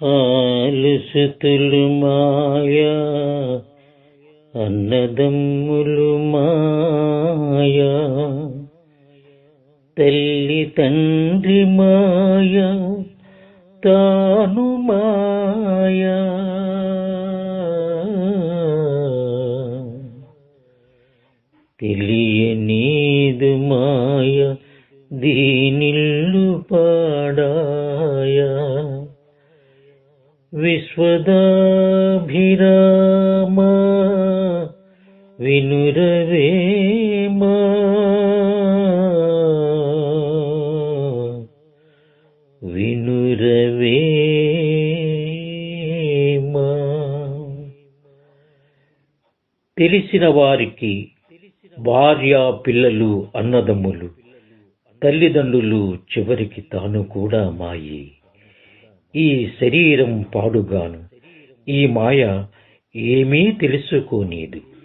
ആലസ്യത്തിലുമായ അന്നതമ്മുലുമായ തല്ലി തന്ത്രിമായ താനുമായ. തെളിയ നീതുമായ ദീനില്ലു പാടായ విశ్వదాభిరామ వినురవేమ వినురవేమ తెలిసిన వారికి భార్య పిల్లలు అన్నదమ్ములు తల్లిదండ్రులు చివరికి తాను కూడా మాయి. ఈ శరీరం పాడుగాను. ఈ మాయ ఏమీ తెలుసుకోనీదు.